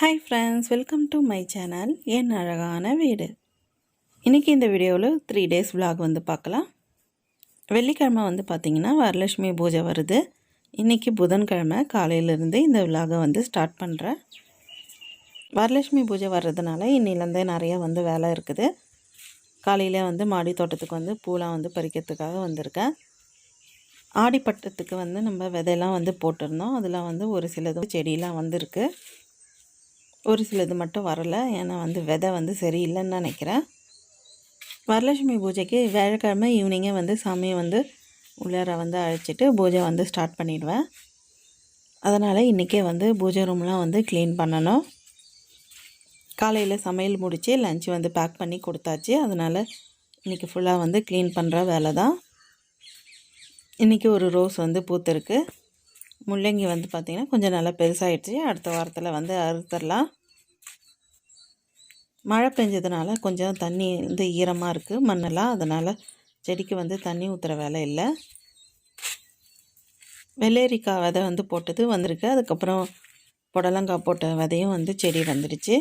Hi friends welcome to my channel என் அழகான வீடு. இன்றைக்கி இந்த வீடியோவில் த்ரீ டேஸ் விலாக் வந்து பார்க்கலாம். வெள்ளிக்கிழமை வந்து பார்த்திங்கன்னா வரலட்சுமி பூஜை வருது. இன்றைக்கி புதன்கிழமை காலையிலேருந்து இந்த விலாகை வந்து ஸ்டார்ட் பண்ணுறேன் வரலட்சுமி பூஜை வர்றதுனால இன்னிலேருந்தே நிறையா வந்து வேலை இருக்குது. காலையில் வந்து மாடி தோட்டத்துக்கு வந்து பூலாம் வந்து பறிக்கிறதுக்காக வந்திருக்கேன். ஆடிப்பட்டத்துக்கு வந்து நம்ம விதையெல்லாம் வந்து போட்டிருந்தோம். அதில் வந்து ஒரு சிலது செடியெலாம் வந்திருக்கு. ஒரு சிலது மட்டும் வரலை. ஏன்னா வந்து விதை வந்து சரியில்லைன்னு நினைக்கிறேன். வரலட்சுமி பூஜைக்கு வியாழக்கிழமை ஈவினிங்கே வந்து சாமியை வந்து உள்ளார வந்து அழைச்சிட்டு பூஜை வந்து ஸ்டார்ட் பண்ணிடுவேன். அதனால் இன்றைக்கே வந்து பூஜை ரூம்லாம் வந்து க்ளீன் பண்ணணும். காலையில் சமையல் முடித்து லஞ்ச் வந்து பேக் பண்ணி கொடுத்தாச்சு. அதனால் இன்றைக்கி ஃபுல்லாக வந்து க்ளீன் பண்ணுற வேலை தான். இன்றைக்கி ஒரு ரோஸ் வந்து பூத்திருக்கு. முள்ளங்கி வந்து பார்த்திங்கன்னா கொஞ்சம் நல்லா பெருசாகிடுச்சு அடுத்த வாரத்தில் வந்து அறுத்துடலாம். மழை பெஞ்சதுனால கொஞ்சம் தண்ணி வந்து ஈரமாக இருக்குது மண்ணெல்லாம். அதனால் செடிக்கு வந்து தண்ணி ஊற்றுற வேலை இல்லை. வெள்ளேரிக்காய் விதை வந்து போட்டது வந்திருக்கு. அதுக்கப்புறம் புடலங்காய் போட்ட விதையும் வந்து செடி வந்துடுச்சு.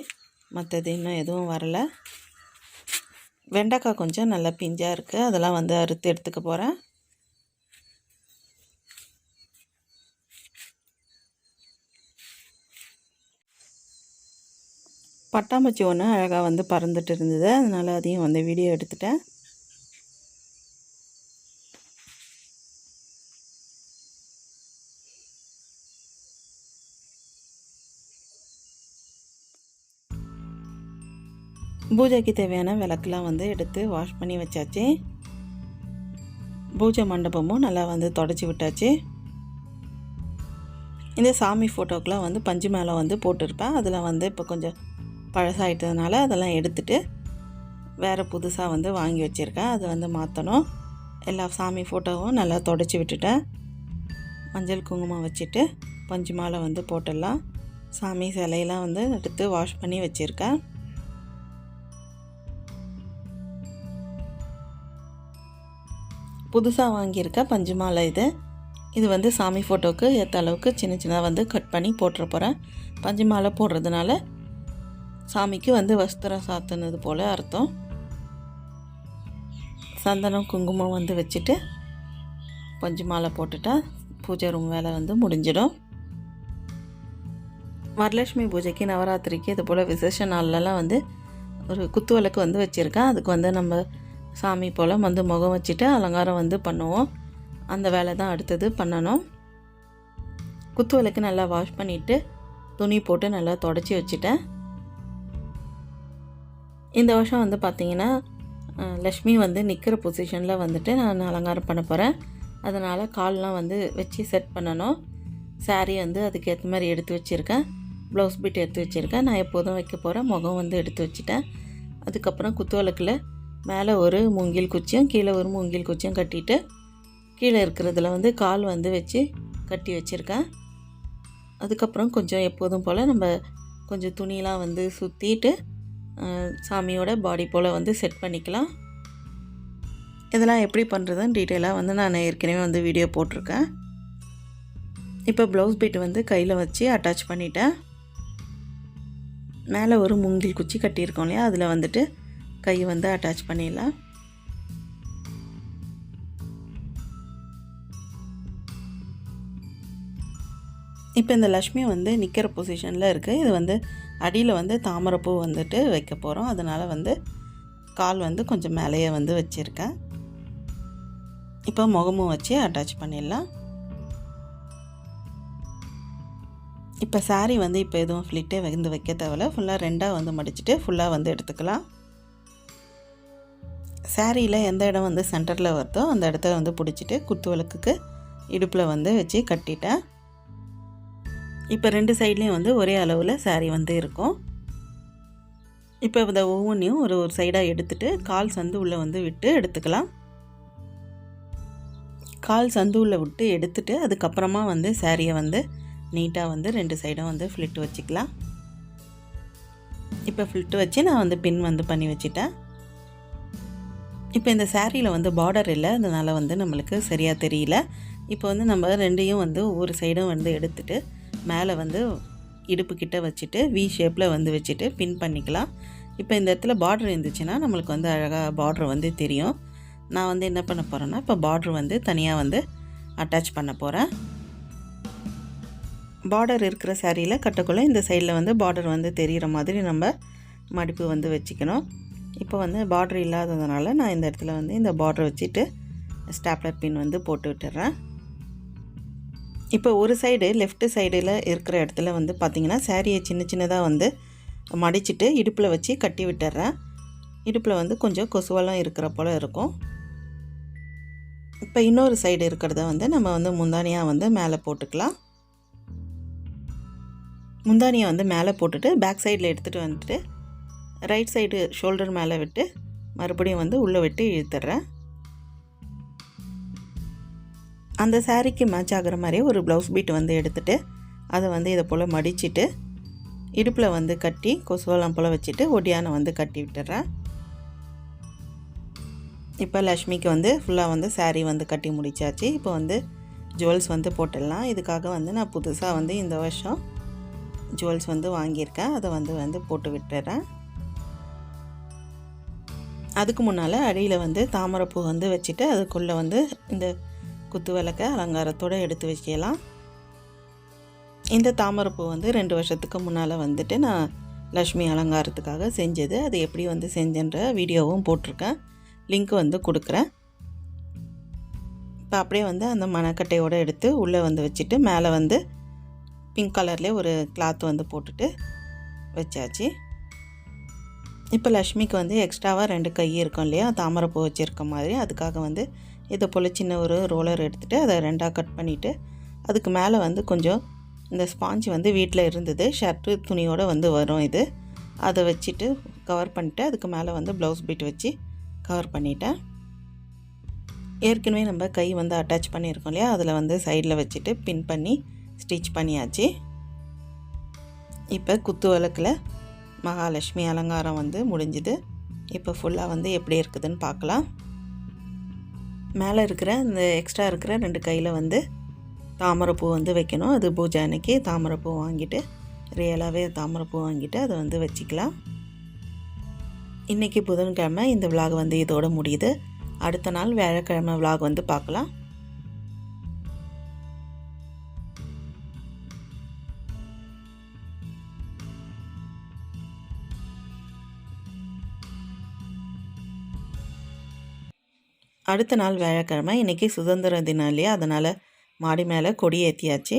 மற்றது இன்னும் எதுவும் வரலை. வெண்டைக்காய் கொஞ்சம் நல்லா பிஞ்சாக இருக்குது அதெல்லாம் வந்து அறுத்து எடுத்துக்க போகிறேன் பட்டாம்பூச்சி ஒன்று அழகாக வந்து பறந்துட்டு இருந்தது. அதனால் அதையும் வந்து வீடியோ எடுத்துட்டேன். பூஜைக்கு தேவையான விளக்கெலாம் வந்து எடுத்து வாஷ் பண்ணி வச்சாச்சு. பூஜை மண்டபமும் நல்லா வந்து தொடச்சி விட்டாச்சு. இந்த சாமி ஃபோட்டோக்கெலாம் வந்து பஞ்சு மேலே வந்து போட்டிருப்பேன். அதில் வந்து இப்போ கொஞ்சம் பழசாயிட்டதுனால அதெல்லாம் எடுத்துட்டு வேறு புதுசாக வந்து வாங்கி வச்சுருக்கேன். அதை வந்து மாற்றணும் எல்லா சாமி ஃபோட்டோவும் நல்லா தொடச்சி விட்டுட்டேன். மஞ்சள் குங்குமம் வச்சுட்டு பஞ்சு மாலை வந்து போட்டுடலாம். சாமி சிலையெல்லாம் வந்து எடுத்து வாஷ் பண்ணி வச்சுருக்கேன். புதுசாக வாங்கியிருக்க பஞ்சு மாலை இது. இது வந்து சாமி ஃபோட்டோவுக்கு ஏற்ற அளவுக்கு சின்ன சின்னதாக வந்து கட் பண்ணி போட்டுற போகிறேன் பஞ்சு மாலை போடுறதுனால சாமிக்கு வந்து வஸ்திரம் சாத்துனது போல் அர்த்தம். சந்தனம் குங்குமம் வந்து வச்சுட்டு பஞ்சு மாலை போட்டுட்டா பூஜை ரூம் வேலை வந்து முடிஞ்சிடும். வரலட்சுமி பூஜைக்கு நவராத்திரிக்கு இது போல் விசேஷ நாள்லலாம் வந்து ஒரு குத்து விளக்கு வந்து வச்சுருக்கேன் அதுக்கு வந்து நம்ம சாமி போல் வந்து முகம் வச்சுட்டு அலங்காரம் வந்து பண்ணுவோம். அந்த வேலை தான் அடுத்தது பண்ணணும். குத்து விளக்கு நல்லா வாஷ் பண்ணிவிட்டு துணி போட்டு நல்லா தொடச்சி வச்சுட்டேன். இந்த வருஷம் வந்து பார்த்திங்கன்னா லக்ஷ்மி வந்து நிற்கிற பொசிஷனில் வந்துட்டு நான் அலங்காரம் பண்ண போகிறேன் அதனால் கால்லாம் வந்து வச்சு செட் பண்ணணும். சாரீ வந்து அதுக்கேற்ற மாதிரி எடுத்து வச்சுருக்கேன். ப்ளவுஸ் பீட் எடுத்து வச்சுருக்கேன். நான் எப்போதும் வைக்க போகிறேன் முகம் வந்து எடுத்து வச்சுட்டேன். அதுக்கப்புறம் குத்துவிளக்கில் மேலே ஒரு மூங்கில் குச்சியும் கீழே ஒரு மூங்கில் குச்சியும் கட்டிட்டு கீழே இருக்கிறதுல வந்து கால் வந்து வச்சு கட்டி வச்சுருக்கேன். அதுக்கப்புறம் கொஞ்சம் எப்போதும் போல் நம்ம கொஞ்சம் துணியெலாம் வந்து சுற்றிட்டு சாமியோட பாடி போல் வந்து செட் பண்ணிக்கலாம். இதெல்லாம் எப்படி பண்ணுறதுன்னு டீட்டெயிலாக வந்து நான் ஏற்கனவே வந்து வீடியோ போட்டிருக்கேன். இப்போ ப்ளவுஸ் பீட் வந்து கையில் வச்சு அட்டாச் பண்ணிட்டேன். மேலே ஒரு முங்கில் குச்சி கட்டியிருக்கோம் இல்லையா? அதில் வந்துட்டு கை வந்து அட்டாச் பண்ணிடலாம். இப்போ இந்த லக்ஷ்மி வந்து நிற்கிற பொசிஷனில் இருக்குது இது வந்து அடியில் வந்து தாமரைப்பூ வந்துட்டு வைக்க போகிறோம் அதனால் வந்து கால் வந்து கொஞ்சம் மேலேயே வந்து வச்சுருக்கேன். இப்போ முகமும் வச்சு அட்டாச் பண்ணிடலாம். இப்போ சாரீ வந்து இப்போ எதுவும் ஃப்ளிட்டே வந்து வைக்க தேவையில்ல. ஃபுல்லாக ரெண்டாக வந்து மடிச்சுட்டு ஃபுல்லாக வந்து எடுத்துக்கலாம். சாரியில் எந்த இடம் வந்து சென்டரில் வருதோ அந்த இடத்த வந்து பிடிச்சிட்டு குத்து விளக்குக்கு இடுப்பில் வந்து வச்சு கட்டிட்டேன். இப்போ ரெண்டு சைட்லேயும் வந்து ஒரே அளவில் சாரீ வந்து இருக்கும். இப்போ இந்த ஒவ்வொன்றையும் ஒரு ஒரு சைடாக எடுத்துகிட்டு கால் சந்து உள்ளே வந்து விட்டு எடுத்துக்கலாம். கால் சந்து உள்ளே விட்டு எடுத்துட்டு அதுக்கப்புறமா வந்து சாரியை வந்து நீட்டாக வந்து ரெண்டு சைடும் வந்து ஃப்ளிட் வச்சுக்கலாம். இப்போ ஃபில்ட்டு வச்சு நான் வந்து பின் வந்து பண்ணி வச்சுட்டேன். இப்போ இந்த சேரீயில் வந்து பார்டர் இல்லை அதனால் வந்து நம்மளுக்கு சரியாக தெரியல. இப்போ வந்து நம்ம ரெண்டையும் வந்து ஒவ்வொரு சைடும் வந்து எடுத்துகிட்டு மேலே வந்து இடுப்புக்கிட்ட வச்சுட்டு வி ஷேப்பில் வந்து வச்சுட்டு பின் பண்ணிக்கலாம். இப்போ இந்த இடத்துல பார்ட்ரு இருந்துச்சுன்னா நம்மளுக்கு வந்து அழகாக பார்டர் வந்து தெரியும். நான் வந்து என்ன பண்ண போகிறேன்னா இப்போ பார்ட்ரு வந்து தனியாக வந்து அட்டாச் பண்ண போகிறேன் பார்டர் இருக்கிற சேரீயில் கட்டக்குள்ளே இந்த சைடில் வந்து பார்டர் வந்து தெரிகிற மாதிரி நம்ம மடிப்பு வந்து வச்சுக்கணும். இப்போ வந்து பார்டர் இல்லாததுனால நான் இந்த இடத்துல வந்து இந்த பார்டர் வச்சுட்டு ஸ்டாப்லர் பின் வந்து போட்டு விட்டுறேன். இப்போ ஒரு சைடு லெஃப்ட் சைடில் இருக்கிற இடத்துல வந்து பார்த்திங்கன்னா சேரீயை சின்ன சின்னதாக வந்து மடிச்சிட்டு இடுப்பில் வச்சு கட்டி விட்டுறேன். இடுப்பில் வந்து கொஞ்சம் கொசுவெல்லாம் இருக்கிற போல் இருக்கும். இப்போ இன்னொரு சைடு இருக்கிறத வந்து நம்ம வந்து முந்தானியாக வந்து மேலே போட்டுக்கலாம். முந்தானியை வந்து மேலே போட்டுட்டு பேக் சைடில் எடுத்துகிட்டு வந்துட்டு ரைட் சைடு ஷோல்டர் மேலே விட்டு மறுபடியும் வந்து உள்ளே விட்டு இழுத்துட்றேன் அந்த சாரீக்கு மேட்ச் ஆகிற மாதிரி ஒரு ப்ளவுஸ் பீட் வந்து எடுத்துகிட்டு அதை வந்து இதை போல் மடிச்சிட்டு இடுப்பில் வந்து கட்டி கொசுவெல்லாம் போல் வச்சுட்டு ஒடியானை வந்து கட்டி விட்டுறேன் இப்போ லக்ஷ்மிக்கு வந்து ஃபுல்லாக வந்து சாரீ வந்து கட்டி முடிச்சாச்சு. இப்போ வந்து ஜுவல்ஸ் வந்து போட்டுடலாம். இதுக்காக வந்து நான் புதுசாக வந்து இந்த வருஷம் ஜுவல்ஸ் வந்து வாங்கியிருக்கேன். அதை வந்து வந்து போட்டு விட்டுறேன் அதுக்கு முன்னால் அடியில் வந்து தாமரைப்பூ வந்து வச்சுட்டு அதுக்குள்ளே வந்து இந்த குத்து விளக்க அலங்காரத்தோடு எடுத்து வைக்கலாம். இந்த தாமரைப்பூ வந்து ரெண்டு வருஷத்துக்கு முன்னால் வந்துட்டு நான் லக்ஷ்மி அலங்காரத்துக்காக செஞ்சது. அது எப்படி வந்து செஞ்சேன்ற வீடியோவும் போட்டிருக்கேன். லிங்க் வந்து கொடுக்குறேன். இப்போ அப்படியே வந்து அந்த மணக்கட்டையோடு எடுத்து உள்ளே வந்து வச்சுட்டு மேலே வந்து பிங்க் கலர்லேயே ஒரு கிளாத் வந்து போட்டுட்டு வச்சாச்சு. இப்போ லக்ஷ்மிக்கு வந்து எக்ஸ்ட்ராவாக ரெண்டு கை இருக்கும் இல்லையா? தாமரைப்பூ வச்சுருக்க மாதிரி. அதுக்காக வந்து இதை போல் சின்ன ஒரு ரோலர் எடுத்துகிட்டு அதை ரெண்டாக கட் பண்ணிவிட்டு அதுக்கு மேலே வந்து கொஞ்சம் இந்த ஸ்பாஞ்ச் வந்து வீட்டில் இருந்தது. ஷர்ட்டு துணியோடு வந்து வரும் இது. அதை வச்சுட்டு கவர் பண்ணிட்டு அதுக்கு மேலே வந்து ப்ளவுஸ் பீட் வச்சு கவர் பண்ணிட்டேன். ஏற்கனவே நம்ம கை வந்து அட்டாச் பண்ணியிருக்கோம் இல்லையா? அதில் வந்து சைடில் வச்சுட்டு பின் பண்ணி ஸ்டிச் பண்ணியாச்சு. இப்போ குத்து விளக்கில் மகாலட்சுமி அலங்காரம் வந்து முடிஞ்சுது. இப்போ ஃபுல்லாக வந்து எப்படி இருக்குதுன்னு பார்க்கலாம். மேலே இருக்கிற இந்த எக்ஸ்ட்ரா இருக்கிற ரெண்டு கையில் வந்து தாமரைப்பூ வந்து வைக்கணும். அது பூஜை அன்னைக்கு தாமரைப்பூ வாங்கிட்டு ரியலாகவே தாமரைப்பூ வாங்கிட்டு அதை வந்து வச்சுக்கலாம். இன்றைக்கி புதன்கிழமை இந்த விலாக் வந்து இதோட முடியுது. அடுத்த நாள் வியாழக்கிழமை விலாக் வந்து பார்க்கலாம். அடுத்த நாள் வியாழக்கிழமை இன்றைக்கி சுதந்திர தினம் இல்லையா? அதனால் மாடி மேலே கொடி ஏற்றியாச்சு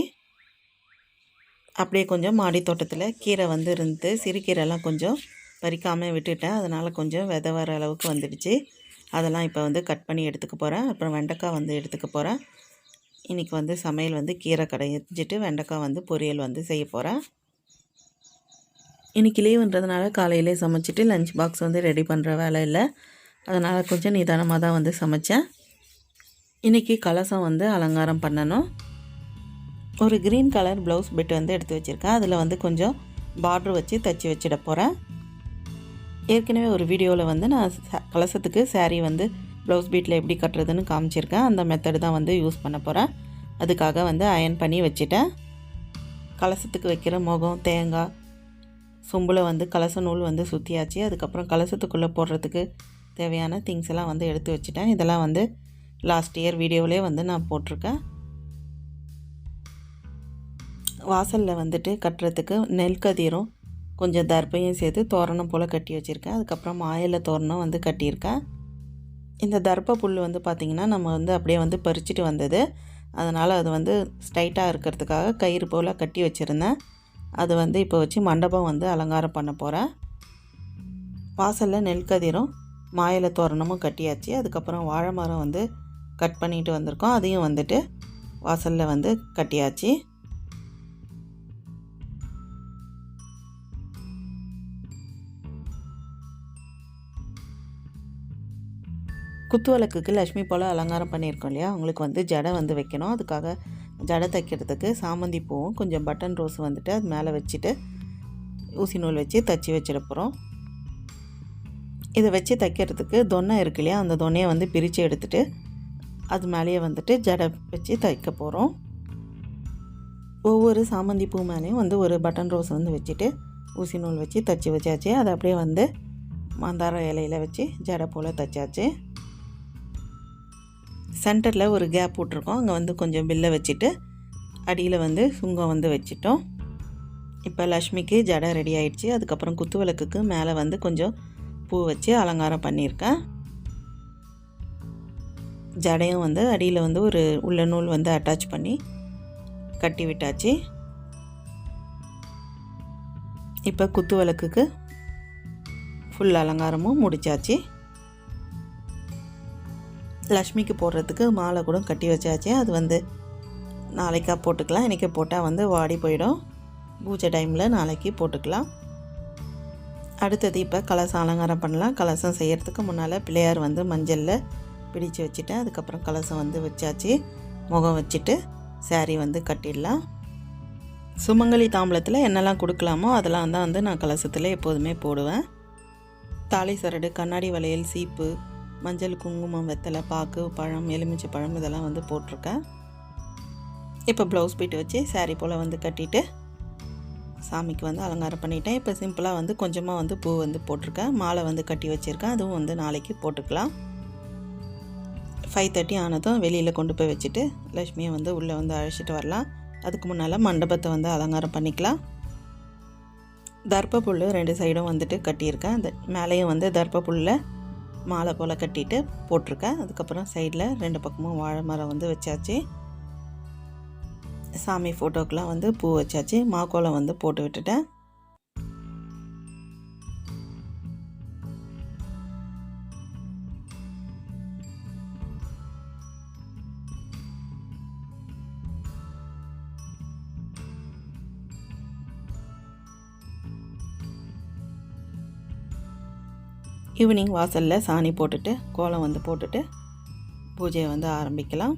அப்படியே கொஞ்சம் மாடி தோட்டத்தில் கீரை வந்து இருந்து சிறுகீரைலாம் கொஞ்சம் பறிக்காமல் விட்டுட்டேன். அதனால் கொஞ்சம் விதை வர அளவுக்கு வந்துடுச்சு. அதெல்லாம் இப்போ வந்து கட் பண்ணி எடுத்துக்க போகிறேன் அப்புறம் வெண்டைக்காய் வந்து எடுத்துக்க போகிறேன் இன்றைக்கி வந்து சமையல் வந்து கீரை கடைஞ்சிட்டு வெண்டைக்காய் வந்து பொரியல் வந்து செய்ய போகிறேன் இன்றைக்கி லீவுன்றதுனால காலையிலே சமைச்சிட்டு லஞ்ச் பாக்ஸ் வந்து ரெடி பண்ணுற வேலை இல்லை. அதனால் கொஞ்சம் நிதானமாக தான் வந்து சமைச்சேன். இன்றைக்கி கலசம் வந்து அலங்காரம் பண்ணணும். ஒரு க்ரீன் கலர் ப்ளவுஸ் பிட் வந்து எடுத்து வச்சுருக்கேன். அதில் வந்து கொஞ்சம் பார்ட்ரு வச்சு தச்சு வச்சிட போகிறேன் ஏற்கனவே ஒரு வீடியோவில் வந்து நான் ச- கலசத்துக்கு சேரீ வந்து ப்ளவுஸ் பீட்டில் எப்படி கட்டுறதுன்னு காமிச்சிருக்கேன். அந்த மெத்தடு தான் வந்து யூஸ் பண்ண போகிறேன் அதுக்காக வந்து அயன் பண்ணி வச்சுட்டேன். கலசத்துக்கு வைக்கிற முகம் தேங்காய் சொம்பில் வந்து கலச நூல் வந்து சுற்றியாச்சு அதுக்கப்புறம் கலசத்துக்குள்ளே போடுறதுக்கு தேவையான திங்ஸ் எல்லாம் வந்து எடுத்து வச்சுட்டேன். இதெல்லாம் வந்து லாஸ்ட் இயர் வீடியோவிலே வந்து நான் போட்டிருக்கேன். வாசலில் வந்துட்டு கட்டுறதுக்கு நெல் கதிரும் கொஞ்சம் தர்பையும் சேர்த்து தோரணம் போல் கட்டி வச்சுருக்கேன். அதுக்கப்புறம் மாயில தோரணம் வந்து கட்டியிருக்கேன். இந்த தர்ப புல் வந்து பார்த்திங்கன்னா நம்ம வந்து அப்படியே வந்து பறிச்சுட்டு வந்தது. அதனால் அது வந்து ஸ்ட்ரைட்டாக இருக்கிறதுக்காக கயிறு போல் கட்டி வச்சுருந்தேன். அது வந்து இப்போ வச்சு மண்டபம் வந்து அலங்காரம் பண்ண போகிறேன் வாசலில் நெல் கதிரும் மாயில தோரணமும் கட்டியாச்சு. அதுக்கப்புறம் வாழை மரம் வந்து கட் பண்ணிட்டு வந்திருக்கோம். அதையும் வந்துட்டு வாசலில் வந்து கட்டியாச்சு. குத்து விளக்குக்கு லக்ஷ்மி போல் அலங்காரம் பண்ணியிருக்கோம் இல்லையா? அவங்களுக்கு வந்து ஜடை வந்து வைக்கணும். அதுக்காக ஜடை தைக்கிறதுக்கு சாமந்தி பூவும் கொஞ்சம் பட்டன் ரோஸ் வந்துட்டு அது மேலே வச்சுட்டு ஊசி நூல் வச்சு தச்சு வச்சிட போகிறோம் இதை வச்சு தைக்கிறதுக்கு தொன்னை இருக்கு இல்லையா? அந்த தொன்னையை வந்து பிரித்து எடுத்துகிட்டு அது மேலேயே வந்துட்டு ஜடை வச்சு தைக்க போகிறோம் ஒவ்வொரு சாமந்தி பூ மேலேயும் வந்து ஒரு பட்டன் ரோஸ் வந்து வச்சுட்டு ஊசி நூல் வச்சு தச்சு வச்சாச்சு. அதை அப்படியே வந்து மந்தார இலையில் வச்சு ஜடை போல் தைச்சாச்சு. சென்டரில் ஒரு கேப் விட்ருக்கோம் அங்கே வந்து கொஞ்சம் பில்லை வச்சுட்டு அடியில் வந்து சுங்கம் வந்து வச்சிட்டோம். இப்போ லக்ஷ்மிக்கு ஜடை ரெடி ஆயிடுச்சு. அதுக்கப்புறம் குத்து விளக்குக்கு மேலே வந்து கொஞ்சம் பூ வச்சு அலங்காரம் பண்ணியிருக்கேன். ஜடையும் வந்து அடியில் வந்து ஒரு உள்ள நூல் வந்து அட்டாச் பண்ணி கட்டி விட்டாச்சு. இப்போ குத்து விளக்குக்கு ஃபுல் அலங்காரமும் முடிச்சாச்சு. லக்ஷ்மிக்கு போடுறதுக்கு மாலை கூட கட்டி வச்சாச்சு. அது வந்து நாளைக்கா போட்டுக்கலாம். இன்றைக்கி போட்டால் வந்து வாடி போயிடும். பூஜை டைமில் நாளைக்கு போட்டுக்கலாம். அடுத்தது இப்போ கலசம் அலங்காரம் பண்ணலாம். கலசம் செய்கிறதுக்கு முன்னால் பிள்ளையார் வந்து மஞ்சளில் பிடிச்சு வச்சுட்டேன் அதுக்கப்புறம் கலசம் வந்து வச்சாச்சு. முகம் வச்சுட்டு saree வந்து கட்டிடலாம். சுமங்கலி தாம்பலத்தில் என்னெல்லாம் கொடுக்கலாமோ அதெல்லாம் தான் வந்து நான் கலசத்தில் எப்போதுமே போடுவேன். தாலி சரடு கண்ணாடி வளையல் சீப்பு மஞ்சள் குங்குமம் வெத்தலை பாக்கு பழம் எலுமிச்சை பழம் இதெல்லாம் வந்து போட்டிருக்கேன். இப்போ ப்ளவுஸ் பீட் வச்சு saree போல் வந்து கட்டிட்டு சாமிக்கு வந்து அலங்காரம் பண்ணிட்டேன். இப்போ சிம்பிளாக வந்து கொஞ்சமாக வந்து பூ வந்து போட்டிருக்கேன். மாலை வந்து கட்டி வச்சுருக்கேன். அதுவும் வந்து நாளைக்கு போட்டுக்கலாம். ஃபைவ் தேர்ட்டி ஆனதும் வெளியில் கொண்டு போய் வச்சுட்டு லக்ஷ்மியை வந்து உள்ளே வந்து அழைச்சிட்டு வரலாம். அதுக்கு முன்னால் மண்டபத்தை வந்து அலங்காரம் பண்ணிக்கலாம். தர்ப்ப புல் ரெண்டு சைடும் வந்துட்டு கட்டியிருக்கேன். அந்த மேலேயும் வந்து தர்ப்ப மாலை போல் கட்டிட்டு போட்டிருக்கேன். அதுக்கப்புறம் சைடில் ரெண்டு பக்கமும் வாழை மரம் வந்து வச்சாச்சு. சாமி ஃபோட்டோக்கெலாம் வந்து பூ வச்சாச்சு. மாக்கோலம் வந்து போட்டு விட்டுட்டேன். ஈவினிங் வாசலில் சாணி போட்டுட்டு கோலம் வந்து போட்டுட்டு பூஜையை வந்து ஆரம்பிக்கலாம்.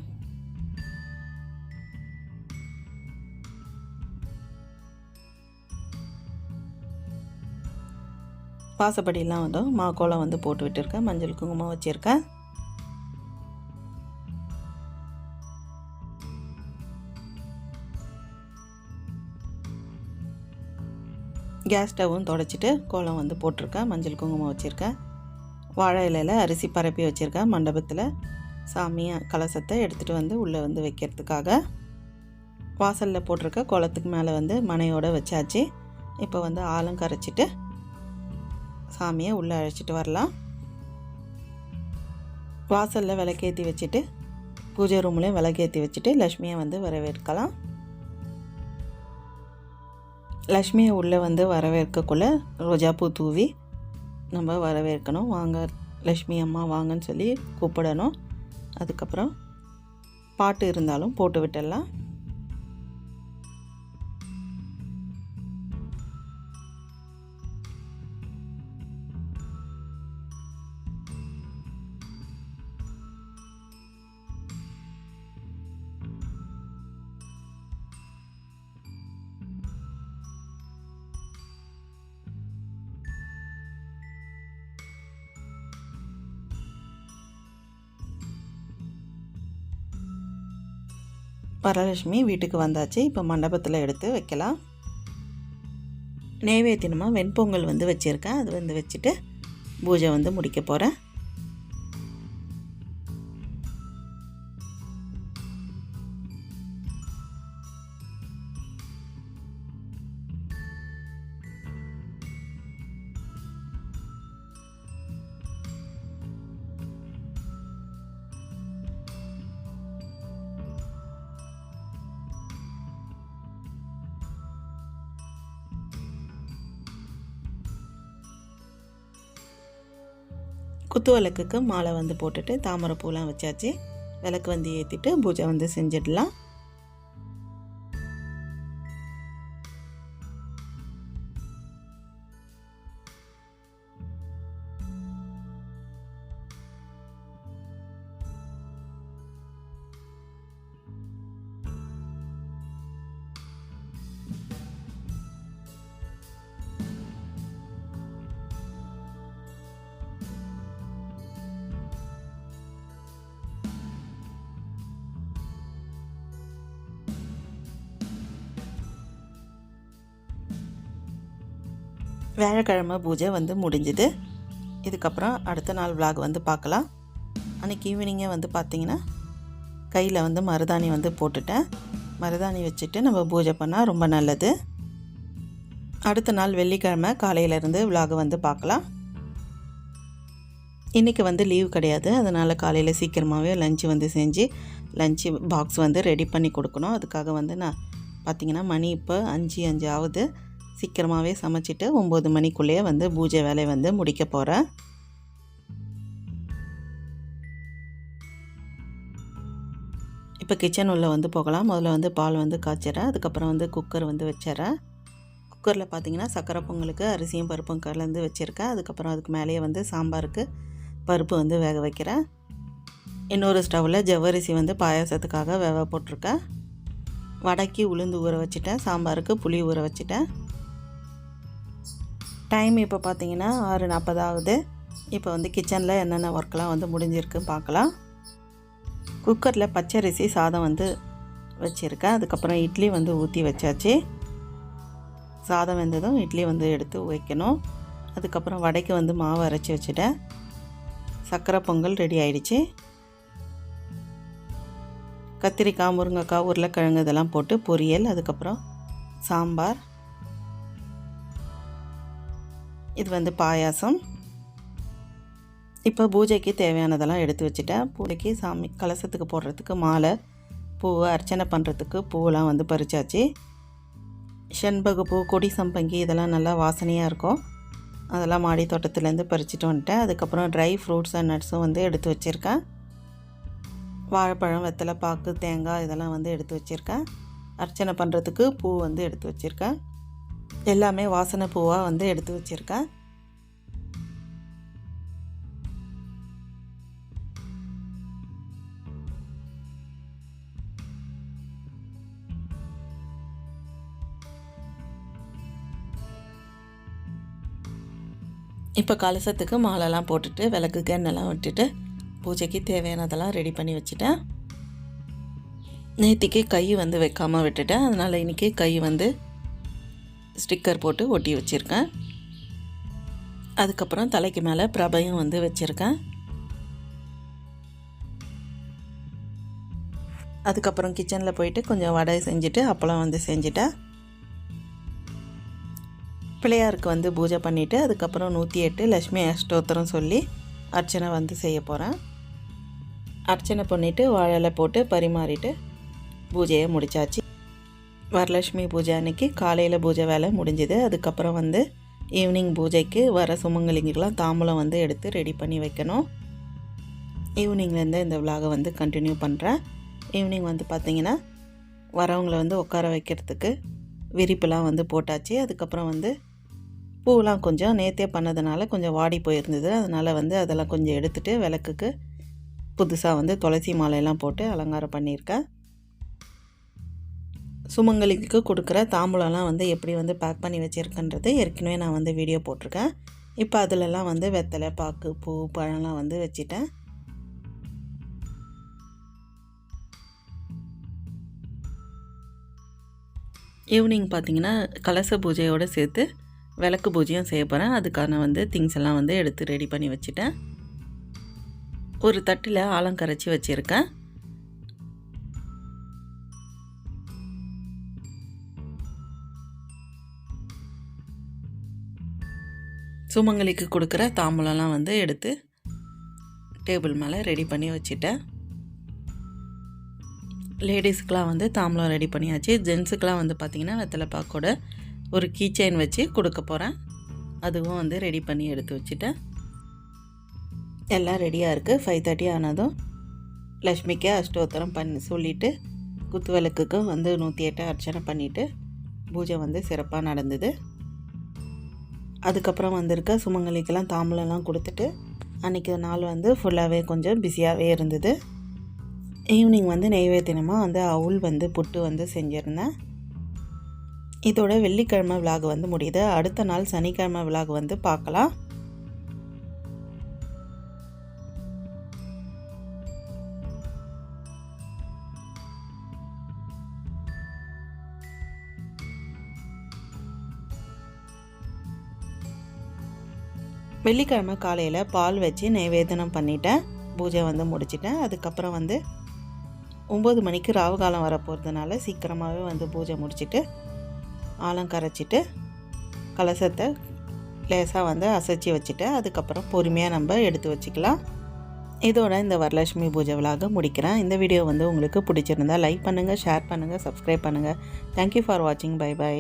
வாசப்படியெல்லாம் வந்து மா கோலம் வந்து போட்டு விட்டுருக்கேன். மஞ்சள் குங்குமம் வச்சுருக்கேன். கேஸ் ஸ்டவ்வும் தொடச்சிட்டு கோலம் வந்து போட்டிருக்கேன். மஞ்சள் குங்குமம் வச்சுருக்கேன். வாழை இலையில் அரிசி பரப்பி வச்சுருக்கேன். மண்டபத்தில் சாமியை கலசத்தை எடுத்துகிட்டு வந்து உள்ளே வந்து வைக்கிறதுக்காக. வாசலில் போட்டிருக்க கோலத்துக்கு மேலே வந்து மனையோடு வச்சாச்சு. இப்போ வந்து ஆளும் கரைச்சிட்டு சாமியை உள்ளே அழைச்சிட்டு வரலாம். வாசலில் விளக்கேற்றி வச்சுட்டு பூஜை ரூம்லேயும் விளக்கேற்றி வச்சுட்டு லக்ஷ்மியை வந்து வரவேற்கலாம். லக்ஷ்மியை உள்ளே வந்து வரவேற்கக்குள்ளே ரோஜாப்பூ தூவி நம்ம வரவேற்கணும். வாங்க லக்ஷ்மி அம்மா வாங்கன்னு சொல்லி கூப்பிடணும். அதுக்கப்புறம் பாட்டு இருந்தாலும் போட்டு விட்டுடலாம். வரலட்சுமி வீட்டுக்கு வந்தாச்சு. இப்போ மண்டபத்தில் எடுத்து வைக்கலாம். நெய்வேத்தியமாக வெண்பொங்கல் வந்து வச்சுருக்கேன். அது வந்து வச்சுட்டு பூஜை வந்து முடிக்க போகிறேன் குத்து விளக்குக்கு மாலை வந்து போட்டுட்டு தாமரை பூலாம் வச்சாச்சு. விளக்கு வந்து ஏற்றிட்டு பூஜை வந்து செஞ்சிடலாம். வியாழக்கிழமை பூஜை வந்து முடிஞ்சுது. இதுக்கப்புறம் அடுத்த நாள் விலாக் வந்து பார்க்கலாம். அன்றைக்கி ஈவினிங்கே வந்து பார்த்திங்கன்னா கையில் வந்து மருதாணி வந்து போட்டுட்டேன். மருதாணி வச்சுட்டு நம்ம பூஜை பண்ணால் ரொம்ப நல்லது. அடுத்த நாள் வெள்ளிக்கிழமை காலையிலேருந்து vlog வந்து பார்க்கலாம். இன்றைக்கி வந்து லீவ் கிடையாது. அதனால் காலையில் சீக்கிரமாகவே லஞ்சு வந்து செஞ்சு லஞ்சு பாக்ஸ் வந்து ரெடி பண்ணி கொடுக்கணும். அதுக்காக வந்து நான் பார்த்திங்கன்னா மணி இப்போ அஞ்சு அஞ்சு ஆகுது. சீக்கிரமாகவே சமைச்சிட்டு ஒம்பது மணிக்குள்ளேயே வந்து பூஜை வேலையை வந்து முடிக்க போகிறேன் இப்போ கிச்சன் உள்ளே வந்து போகலாம். முதல்ல வந்து பால் வந்து காய்ச்சிறேன் அதுக்கப்புறம் வந்து குக்கர் வந்து வச்சிடறேன். குக்கரில் பார்த்தீங்கன்னா சக்கரை பொங்கலுக்கு அரிசியும் பருப்பும் கலந்து வச்சுருக்கேன். அதுக்கப்புறம் அதுக்கு மேலேயே வந்து சாம்பாருக்கு பருப்பு வந்து வேக வைக்கிறேன். இன்னொரு ஸ்டவ்வில் ஜவ்வரிசி வந்து பாயாசத்துக்காக வேக போட்டிருக்கேன். வடக்கி உளுந்து ஊற வச்சுட்டேன். சாம்பாருக்கு புளி ஊற வச்சுட்டேன். டைம் இப்போ பார்த்தீங்கன்னா ஆறு நாற்பது ஆகுது இப்போ வந்து கிச்சனில் என்னென்ன ஒர்க்லாம் வந்து முடிஞ்சிருக்குன்னு பார்க்கலாம். குக்கரில் பச்சரிசி சாதம் வந்து வச்சுருக்கேன். அதுக்கப்புறம் இட்லி வந்து ஊற்றி வச்சாச்சு. சாதம் வெந்ததும் இட்லி வந்து எடுத்து வைக்கணும். அதுக்கப்புறம் வடைக்கு வந்து மாவு அரைச்சி வச்சுட்டேன். சர்க்கரை பொங்கல் ரெடி ஆயிடுச்சு. கத்திரிக்காய் முருங்கைக்காய் உருளைக்கிழங்கு இதெல்லாம் போட்டு பொரியல் அதுக்கப்புறம் சாம்பார். இது வந்து பாயாசம். இப்போ பூஜைக்கு தேவையானதெல்லாம் எடுத்து வச்சுட்டேன் பூஜைக்கு சாமி கலசத்துக்கு போடுறதுக்கு மாலை பூ அர்ச்சனை பண்ணுறதுக்கு பூவெல்லாம் வந்து பறிச்சாச்சு. செண்பகு பூ கொடி சம்பங்கி இதெல்லாம் நல்லா வாசனையாக இருக்கும். அதெல்லாம் மாடி தோட்டத்துலேருந்து பறிச்சுட்டு வந்துட்டேன். அதுக்கப்புறம் ட்ரை ஃப்ரூட்ஸ் அண்ட் நட்ஸும் வந்து எடுத்து வச்சுருக்கேன். வாழைப்பழம் வெத்தலை பாக்கு தேங்காய் இதெல்லாம் வந்து எடுத்து வச்சுருக்கேன். அர்ச்சனை பண்ணுறதுக்கு பூ வந்து எடுத்து வச்சுருக்கேன். எல்லாமே வாசனை பூவாக வந்து எடுத்து வச்சுருக்கேன். இப்போ கலசத்துக்கு மாலைலாம் போட்டுட்டு விளக்குக்கு எண்ணெய்லாம் விட்டுட்டு பூஜைக்கு தேவையானதெல்லாம் ரெடி பண்ணி வச்சுட்டேன். நேத்திக்கு கை வந்து வைக்காமல் விட்டுட்டேன். அதனால் இன்றைக்கி கை வந்து ஸ்டிக்கர் போட்டு ஒட்டி வச்சுருக்கேன். அதுக்கப்புறம் தலைக்கு மேலே பிரபையும் வந்து வச்சுருக்கேன். அதுக்கப்புறம் கிச்சனில் போயிட்டு கொஞ்சம் வடை செஞ்சுட்டு அப்பளம் வந்து செஞ்சுட்டேன். பிள்ளையாருக்கு வந்து பூஜை பண்ணிவிட்டு அதுக்கப்புறம் நூற்றி எட்டு லக்ஷ்மி அஷ்டோத்திரம் சொல்லி அர்ச்சனை வந்து செய்ய போகிறேன் அர்ச்சனை பண்ணிவிட்டு வாழலை போட்டு பரிமாறிட்டு பூஜையை முடிச்சாச்சு. வரலட்சுமி பூஜை அன்னைக்கு காலையில் பூஜை வேலை முடிஞ்சுது. அதுக்கப்புறம் வந்து ஈவினிங் பூஜைக்கு வர சுமங்கலிங்கெல்லாம் தாம்பூலம் வந்து எடுத்து ரெடி பண்ணி வைக்கணும். ஈவினிங்லேருந்து இந்த விலாகை வந்து கண்டினியூ பண்ணுறேன் ஈவினிங் வந்து பார்த்திங்கன்னா வரவங்களை வந்து உட்கார வைக்கிறதுக்கு விரிப்புலாம் வந்து போட்டாச்சு. அதுக்கப்புறம் வந்து பூவெலாம் கொஞ்சம் நேற்றே பண்ணதுனால கொஞ்சம் வாடி போயிருந்தது. அதனால் வந்து அதெல்லாம் கொஞ்சம் எடுத்துகிட்டு விளக்குக்கு புதுசாக வந்து துளசி மாலையெல்லாம் போட்டு அலங்காரம் பண்ணியிருக்கேன். சுமங்கலிக்கு கொடுக்குற தாம்பூலம்லாம் வந்து எப்படி வந்து பேக் பண்ணி வச்சுருக்கன்றது ஏற்கனவே நான் வந்து வீடியோ போட்டிருக்கேன். இப்போ அதிலலாம் வந்து வெத்தலை பாக்கு பூ பழம்லாம் வந்து வச்சிட்டேன். ஈவினிங் பார்த்தீங்கன்னா கலச பூஜையோடு சேர்த்து விளக்கு பூஜையும் செய்ய போகிறேன் அதுக்கான வந்து திங்ஸ் எல்லாம் வந்து எடுத்து ரெடி பண்ணி வச்சுட்டேன். ஒரு தட்டில் ஆலம் கரைச்சி வச்சுருக்கேன். சுமங்கலிக்கு கொடுக்குற தாம்பூலம்லாம் வந்து எடுத்து டேபிள் மேலே ரெடி பண்ணி வச்சுட்டேன். லேடிஸுக்கெலாம் வந்து தாம்பூலம் ரெடி பண்ணியாச்சு. ஜென்ஸுக்கெலாம் வந்து பார்த்திங்கன்னா வெத்தலப்பாக்கோட ஒரு கீ செயின் வச்சு கொடுக்க போகிறேன் அதுவும் வந்து ரெடி பண்ணி எடுத்து வச்சுட்டேன். எல்லாம் ரெடியாக இருக்குது ஃபைவ் தேர்ட்டி ஆனதும் லக்ஷ்மிக்கு அஷ்டோத்தரம் பண்ணி சொல்லிவிட்டு குத்து விளக்குக்கும் வந்து நூற்றி எட்டு அர்ச்சனை பண்ணிவிட்டு பூஜை வந்து சிறப்பாக நடந்தது. அதுக்கப்புறம் வந்திருக்க சுமங்கலிக்கெல்லாம் தாம்பலம்லாம் கொடுத்துட்டு அன்றைக்கி நாள் வந்து ஃபுல்லாகவே கொஞ்சம் பிஸியாகவே இருந்தது. ஈவினிங் வந்து நெய்வேத்தியமாக வந்து அவுள் வந்து புட்டு வந்து செஞ்சுருந்தேன். இதோட வெள்ளிக்கிழமை விலாக் வந்து முடியுது. அடுத்த நாள் சனிக்கிழமை விலாக் வந்து பார்க்கலாம். வெள்ளிக்கிழமை காலையில் பால் வச்சு நைவேதனம் பண்ணிட்டேன். பூஜை வந்து முடிச்சிட்டேன். அதுக்கப்புறம் வந்து ஒம்பது மணிக்கு ராவு காலம் வரப்போகிறதுனால சீக்கிரமாகவே வந்து பூஜை முடிச்சுட்டு ஆலம் கரைச்சிட்டு கலசத்தை லேசாக வந்து அசைச்சி வச்சுட்டு அதுக்கப்புறம் பொறுமையாக நம்ம எடுத்து வச்சுக்கலாம். இதோட இந்த வரலட்சுமி பூஜை விழாக முடிக்கிறேன். இந்த வீடியோ வந்து உங்களுக்கு பிடிச்சிருந்தா லைக் பண்ணுங்கள் ஷேர் பண்ணுங்கள் சப்ஸ்கிரைப் பண்ணுங்கள் தேங்க்யூ ஃபார் வாட்சிங் பை பை